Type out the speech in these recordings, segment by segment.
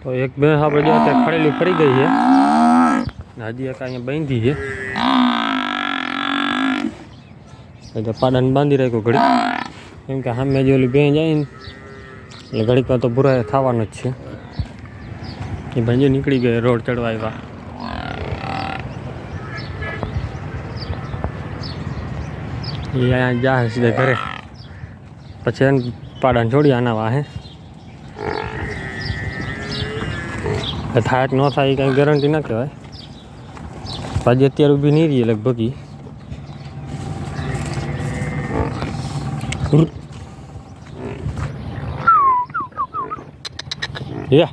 તો એક બે આપણે જો અત્યારે ખડેલી ફરી ગઈ છે ને હજી એક અહીંયા બાંધી છે એટલે પાડાને બાંધી રાખ્યો ઘડી કેમ કે સામે જે ઓલી બેન જાય ને એટલે ઘડીક વાર તો બુરા થવાનું જ છે એ ભાઈ નીકળી ગઈ રોડ ચડવા આવ્યા એ અહીંયા જા સીધા ઘરે પછી એને પાડાને છોડી આના વાહે એ થાય કે ન થાય એ કાંઈ ગેરંટી ના કહેવાય પાછી અત્યારે ઊભી નહીં રહીએ લગભગ ઈ. હુર. યા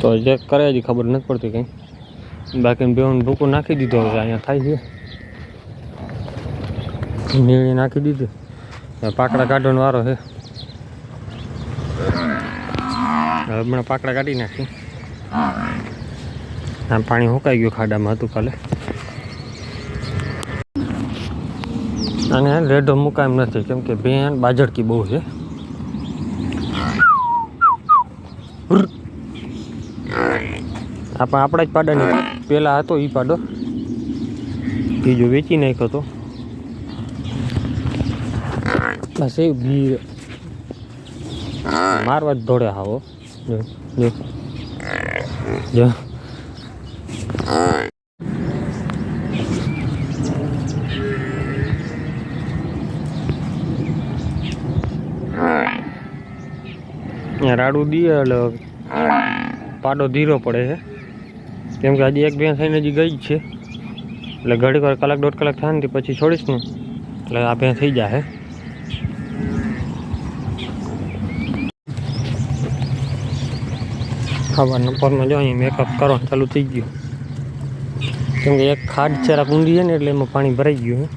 તો જે કરે જ ખબર નથી પડતી કંઈ. બાકી બેન ભૂકો નાખી દીધો હવે, અહીંયા થાય છે. નીળી નાખી દીધું. પાકડા કાઢવાનો વારો છે. હમણાં પાકડા કાઢી નાખી. આ પાણી હુકાઈ ગયું ખાડામાં હતું કાલે. અને રેડો મુકાય એમ નથી, કેમ કે બેન બાજડકી બહુ છે. આપણે આપણા જ પાડાની પેલા હતો એ પાડો. બીજો વેચી નાખ્યો હતો બસ એ બી મારવા જ દોડે આવો જો રાડું દઈએ એટલે પાડો ધીરો પડે છે કેમ કે હજી એક બે થઈને હજી ગઈ જ છે એટલે ઘડીક વાર કલાક દોઢ કલાક થાય ને તે પછી છોડીશ ને એટલે આ ભેં થઈ જાય ખાવાના પરમાં જો અહીંયા મેકઅપ કરવાનું ચાલુ થઈ ગયું કેમ કે એક ખાડ ચેરા ઊંડી છે ને એટલે એમાં પાણી ભરાઈ ગયું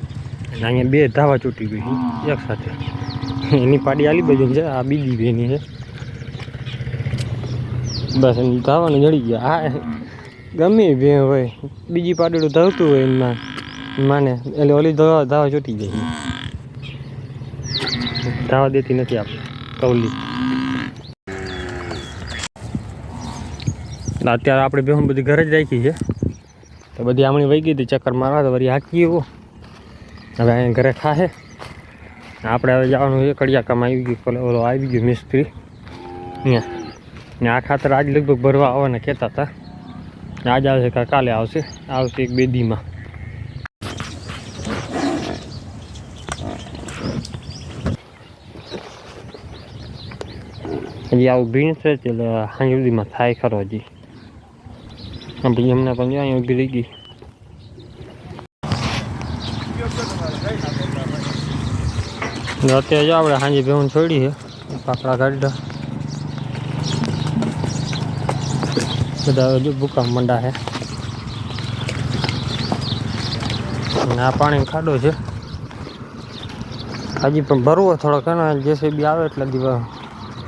છે અને અહીંયા બે ધાવા ચૂંટી ગઈ છે એક સાથે એની પાડી આલી બાજુ છે આ બીજી બેની છે બસ ધાવાનું જડી ગયા. હા, ગમે બે હોય. બીજી પાડેલું ધાવતું હોય એમાં. માને, એટલે ઓલી ધાવા ધાવા ચોટી જાય ધાવા દેતી નથી આપણે કૌલી અત્યારે આપણે બેહું બધી ઘરે જ રાખી છે. તો બધી આમણી વહી ગઈ હતી, ચક્કર મારવા, તો વળી હાકી એવો હવે અહીંયા ઘરે ખાશે આપણે હવે જવાનું છે કડિયા કામ આવી ગયું, ઓલો આવી ગયું મિસ્ત્રી. અહીંયા. ને આ ખાતર આજ લગભગ ભરવા આવવાના કહેતા હતા. આજ આવશે કાં કાલે આવશે. આવશે એક બેદીમાં હજી આવું ભીણ છે એટલે સુધીમાં થાય ખરો હજી. આપણી એમના પણ અહીંયા ઊભી રહી ગઈ. અત્યારે આપણે સાંજે ભેહું છોડી છે, પાકડા કાઢ્યા. બધા હજુ ભૂકા મંડા છે અને આ પાણી ખાડો છે હજી પણ ભરવો થોડોક છે ને જેસીબી આવે એટલે દિવસ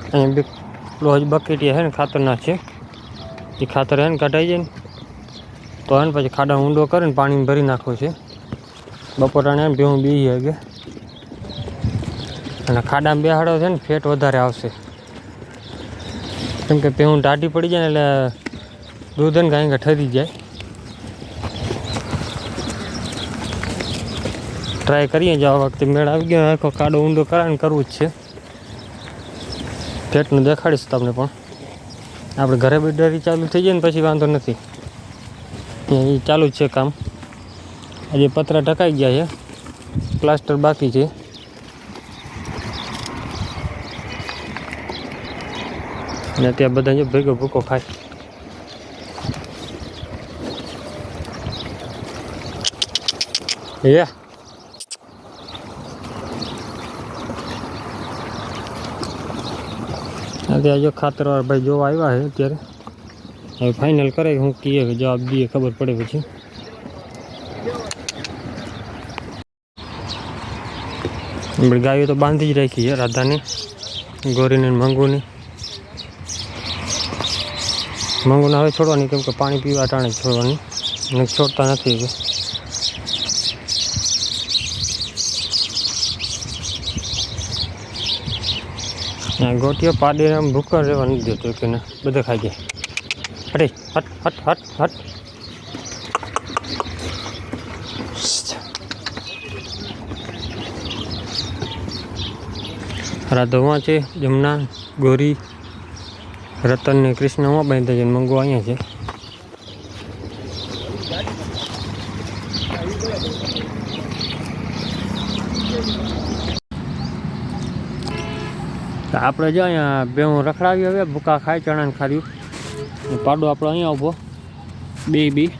અહીંયા બી પેલો હજી બકેટિયા છે ને ખાતરના છે એ ખાતર હે ને કઢાઈ જાય ને તો હે ને પછી ખાડા ઊંડો કરીને પાણી ભરી નાખવું છે બપોરાને એમ ભેહું બી હગે અને ખાડામાં બેહાડો છે ને ફેટ વધારે આવશે કેમ કે ભેહું ટાઢી પડી જાય ને એટલે દૂધ ને કાંઈ ઠરી જાય ટ્રાય કરીએ જો આ વખતે મેળ આવી ગયો આખો કાડો ઊંડો કરાવીને કરવું જ છે ફેટનું દેખાડીશ તમને પણ આપણે ઘરે બેડરી ચાલુ થઈ જાય ને પછી વાંધો નથી એ ચાલુ જ છે કામ હજી પતરા ઢકાઈ ગયા છે પ્લાસ્ટર બાકી છે અને ત્યાં બધા જો ભેગો ભૂકો ખાય Yeah. અત્યારે જો ખાતરવાળા ભાઈ જોવા આવ્યા છે અત્યારે. હવે ફાઇનલ કરે હું કીએ જવાબ દઈએ ખબર પડે પછી. આપણે ગાયો તો બાંધી જ રાખી છે, રાધાને, ગોરીને મંગુની. મંગુને હવે છોડવાની, કેમ કે પાણી પીવા ટાણે છોડવાની. છોડતા નથી હવે. આ ગોટીઓ પાડી આમ ભૂખા રહેવા નથી દેતો કે ને, બધે ખાઈ જાય. અરે હટ હટ હટ હટ. રાધવા છે, જમના, ગોરી, રતન ને કૃષ્ણમાં બાંધે છે મંગો અહીંયા છે. તો આપણે જો અહીંયા ભેહું રખડાવી હવે, ભૂકા ખાય ચણાને ખાધ્યું પાડો આપણો અહીંયા ઊભો. બે, બી.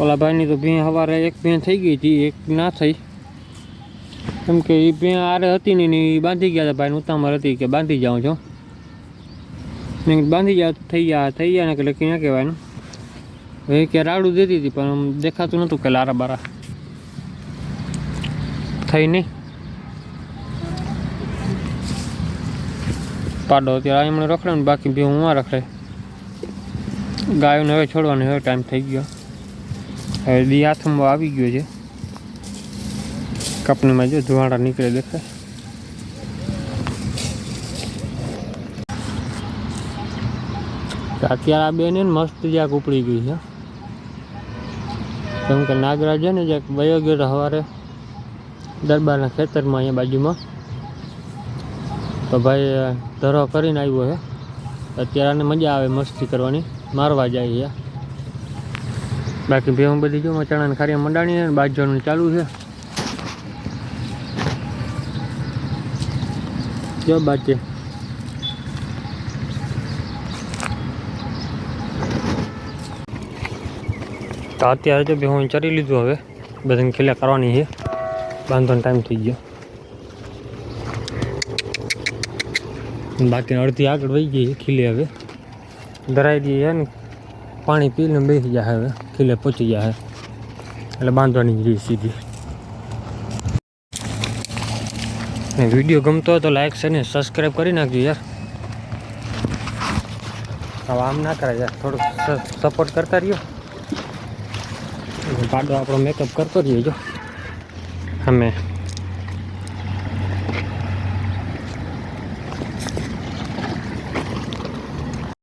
ઓલા ભાઈની તો ભેં સવારે એક ભેં થઈ ગઈ હતી, એક ના થઈ. કેમ કે એ ભેં આરે હતી નહીં ને એ બાંધી ગયા હતા ભાઈને ઉતામર હતી કે બાંધી જાઉં છો. બાંધી ગયા થઈ ગયા થઈ ગયા ને એટલે ક્યાં કહેવાય હવે કે રાડું દેતી હતી, પણ દેખાતું નહોતું કે લારા બારા થઈ નહીં. પાડો અત્યારે એમણે રખડે ને બાકી બે હું રખડે ગાયોને હવે છોડવાનો હવે ટાઈમ થઈ ગયો હવે દી હાથમાં આવી ગયો છે કપનીમાં જો ધુવાડા નીકળે દેખાય તો અત્યારે આ બેન મસ્ત જ્યાંક ઉપડી ગઈ છે કેમ કે નાગરાજ છે ને જ્યાંક વયો ગયો સવારે દરબારના ખેતરમાં અહીંયા બાજુમાં તો ભાઈ ધરો કરીને આવ્યો છે અત્યારે આને મજા આવે મસ્તી કરવાની. મારવા જાય છે બાકી ભેવું બધી જો, ચણાને ખારી મંડાણી અને બાજવાનું ચાલુ છે. જો બાજે. તો અત્યારે જો ભેહું ચરી લીધું હવે. બધાને ખીલા કરવાની છે. બાંધવાનો ટાઈમ થઈ ગયો. બાકી અડધી આગળ વહી ગઈ ખીલે હવે. ધરાઈ દઈએ છે ને, પાણી પીને બેસી જાય હવે. ખીલે પહોંચી જાય એટલે બાંધવાની રહી સીધી. વીડિયો ગમતો હોય તો લાઈક છે ને સબસ્ક્રાઈબ કરી નાખજો યાર. હવે આમ ના કરાય યાર, થોડુંક સપોર્ટ કરતા રહ્યો. પાડો આપણો મેકઅપ કરતો રહીએ જો. અમે